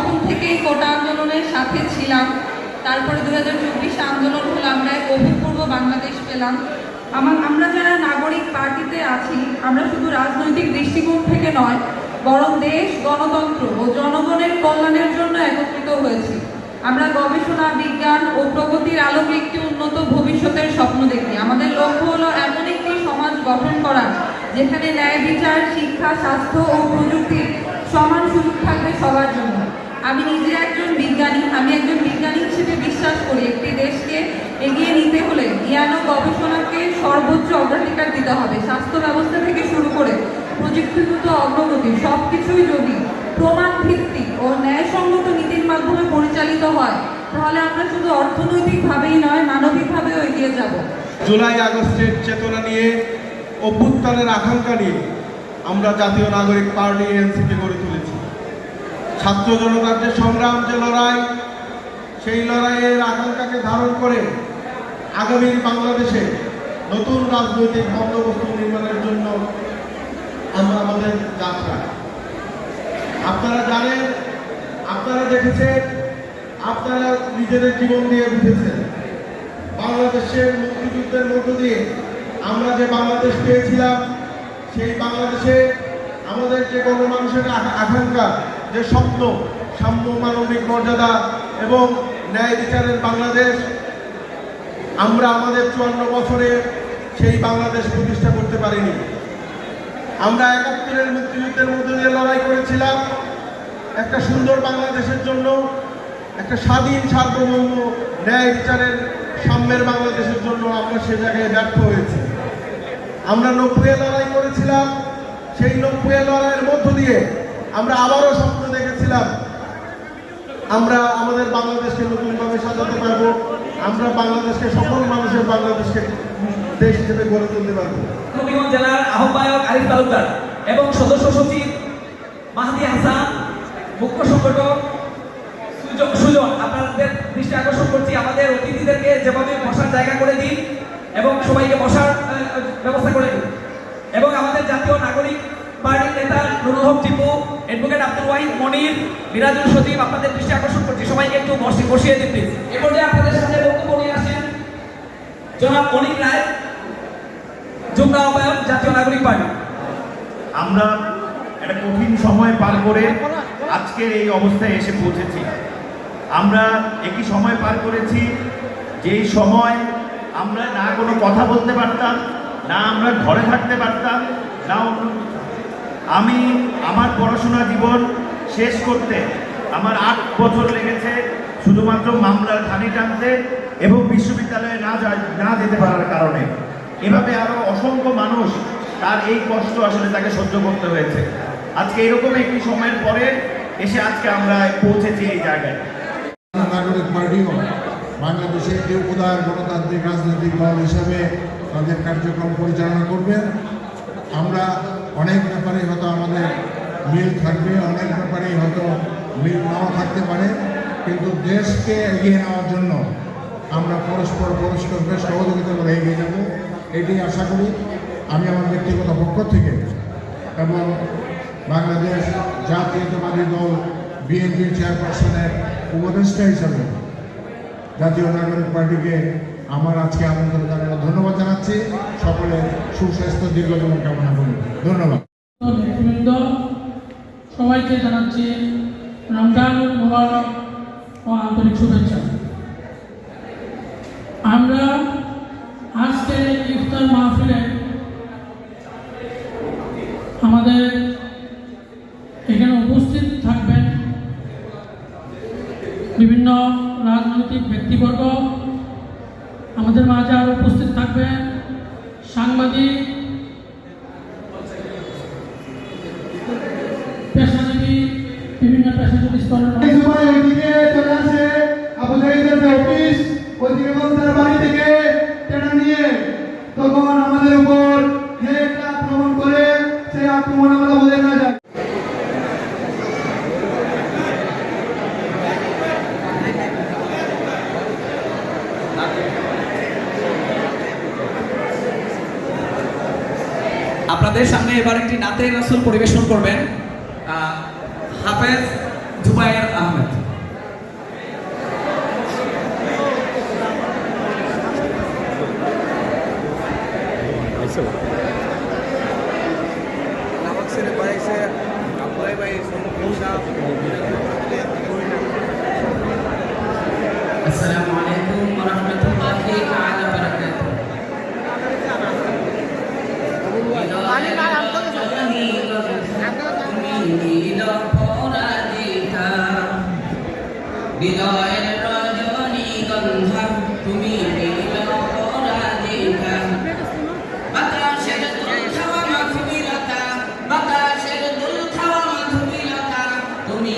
তখন থেকেই কোটা আন্দোলনের সাথে ছিলাম। তারপরে দু হাজার চব্বিশে আন্দোলন হলো, আমরা এক অভূতপূর্ব বাংলাদেশ পেলাম। আমার, আমরা যারা নাগরিক পার্টিতে আছি, আমরা শুধু রাজনৈতিক দৃষ্টিকোণ থেকে নয়, বরং দেশ, গণতন্ত্র ও জনগণের কল্যাণের জন্য একত্রিত হয়েছি। আমরা গবেষণা, বিজ্ঞান ও প্রগতির আলোকে একটি উন্নত ভবিষ্যতের স্বপ্ন দেখি। আমাদের লক্ষ্য হলো এমন একটি সমাজ গঠন করা, যেখানে ন্যায় বিচার, শিক্ষা, স্বাস্থ্য ও প্রযুক্তির সমান সুযোগ থাকবে সবার জন্য। আমি নিজে একজন বিজ্ঞানী, আমি একজন বিজ্ঞানী হিসেবে বিশ্বাস করি, একটি দেশকে এগিয়ে নিতে হলে জ্ঞান ও গবেষণাকে সর্বোচ্চ অগ্রাধিকার দিতে হবে। স্বাস্থ্য ব্যবস্থা থেকে শুরু করে প্রযুক্তিগত অগ্রগতি সব কিছুই যদি প্রমাণ ভিত্তিক ও ন্যায়সঙ্গত নীতির মাধ্যমে পরিচালিত হয়, তাহলে আমরা শুধু অর্থনৈতিকভাবেই নয়, মানবিকভাবেও এগিয়ে যাব। জুলাই আগস্টের চেতনা নিয়ে, অভ্যুত্থানের আকাঙ্ক্ষা নিয়ে আমরা জাতীয় নাগরিক পার্টি এনসিপি গড়ে তুলেছি। ছাত্র জনতার যে সংগ্রাম, যে লড়াই, সেই লড়াইয়ের আকাঙ্ক্ষাকে ধারণ করে আগামী বাংলাদেশে নতুন রাজনৈতিক বন্দোবস্ত নির্মাণের জন্য আমরা আমাদের যাত্রা। আপনারা জানেন, আপনারা দেখেছেন, আপনারা নিজেদের জীবন দিয়ে বুঝেছেন, বাংলাদেশের মুক্তিযুদ্ধের মধ্য দিয়ে আমরা যে বাংলাদেশ পেয়েছিলাম, সেই বাংলাদেশে আমাদের যে গণমানুষের আকা- আকাঙ্ক্ষা যে স্বপ্ন, সাম্য মানবিক মর্যাদা এবং ন্যায় বিচারের বাংলাদেশ, আমরা আমাদের চুয়ান্ন বছরে সেই বাংলাদেশ প্রতিষ্ঠা করতে পারিনি। আমরা একাত্তরের মুক্তিযুদ্ধের মধ্যে দিয়ে লড়াই করেছিলাম। একটা সুন্দর বাংলাদেশের জন্য, একটা স্বাধীন, সার্বভৌম, ন্যায় বিচারের সাম্যের বাংলাদেশের জন্য আমরা সে জায়গায় ব্যর্থ হয়েছি। আমরা নব্বই লড়াই করেছিলাম। সেই নব্বই লড়াইয়ের মধ্য দিয়ে আমরা আবারও স্বপ্ন দেখেছিলাম। আমরা আমাদের বাংলাদেশকে নতুনভাবে সাজাতে পারব। আমরা বাংলাদেশকে সকল মানুষের বাংলাদেশকে দেশ হিসেবে গড়ে তুলতে পারব। হবিগঞ্জ জেলার আহ্বায়ক আরিফ তালুকদার এবং সদস্য সচিব মাহদি হাসান, মুখ্য সংগঠক সুযোগ সুজন, আপনাদের দৃষ্টি আকর্ষণ করছি। আমাদের অতিথিদেরকে যেভাবে বসার জায়গা করে দিন এবং সবাইকে বসার ব্যবস্থা করে দিন। এবং আমাদের জাতীয় নাগরিক পার্টির নেতা নুরুল হক টিপু অ্যাডভোকেট আব্দুল ওয়াহিদ মনির, মিরাজুল সচিব আপনাদের দৃষ্টি আকর্ষণ করছি। সবাইকে একটু বসে বসিয়ে দিন প্লিজ এ পর্যায়ে আপনাদের সামনে বক্তব্য নিয়ে আসেন জনাব অনিক রায়, যুগ্ম আহ্বায়ক, জাতীয় নাগরিক পার্টি। আমরা একটা কঠিন সময় পার করে আজকের এই অবস্থায় এসে পৌঁছেছি। আমরা একই সময় পার করেছি যেই সময় আমরা না কোনো কথা বলতে পারতাম, না আমরা ঘরে থাকতে পারতাম, না। আমি আমার পড়াশোনা জীবন শেষ করতে আমার আট বছর লেগেছে শুধুমাত্র মামলার ঘানি টানতে এবং বিশ্ববিদ্যালয়ে না যায় না যেতে পারার কারণে। এভাবে আরও অসংখ্য মানুষ তার এই কষ্ট আসলে তাকে সহ্য করতে হয়েছে। আজকে এরকম একটি সময়ের পরে এসে আজকে আমরা পৌঁছেছি এই জায়গায়। নাগরিক পার্টিও বাংলাদেশে একটি উদার গণতান্ত্রিক রাজনৈতিক দল হিসেবে তাদের কার্যক্রম পরিচালনা করবেন। আমরা অনেক ব্যাপারে হয়তো আমাদের মিল থাকবে, অনেক ব্যাপারেই হয়তো মিল নাও থাকতে পারে। কিন্তু দেশকে এগিয়ে নেওয়ার জন্য আমরা পরস্পর পরস্পরকে সহযোগিতা করে এগিয়ে যাব এটি আশা করি। আমি আমার ব্যক্তিগত পক্ষ থেকে এবং বাংলাদেশ জাতীয়তাবাদী দল বিএনপি চেয়ারপারসনের উপদেষ্টা হিসাবে জাতীয় নাগরিক পার্টিকে আমার আজকে আমন্ত্রণ জানানোর ধন্যবাদ জানাচ্ছি। সকলের সুস্বাস্থ্য দীর্ঘজীবন কামনা করি। ধন্যবাদ। সবাইকে জানাচ্ছি রমজানুল মুবারক ও আন্তরিক শুভেচ্ছা। আমরা আজকে ইফতার মাহফিলে আমাদের এখানে উপস্থিত থাকবেন বিভিন্ন রাজনৈতিক ব্যক্তিবর্গ আমাদের মাঝে আরও উপস্থিত থাকবেন সাংবাদিক পেশাজীবী বিভিন্ন পেশাজীবী স্তরের মানুষ। এই সময় ওইদিকে চলে আসে আবু জাহিদের যে অফিস ওইদিকে বলতার বাড়ি থেকে টেনে নিয়ে তখন আমাদের উপর যে একটা আক্রমণ করে সেই আক্রমণ আমরা বোঝা না যায় আমাদের সামনে এবার একটি নাতে রাসুল পরিবেশন করবেন হাফেজ জুবায়ের আহমেদ So. বিনয়ের রজনী গন্ধা তুমি বাতাসের দুল খাওয়া মাথুবিলতা তুমি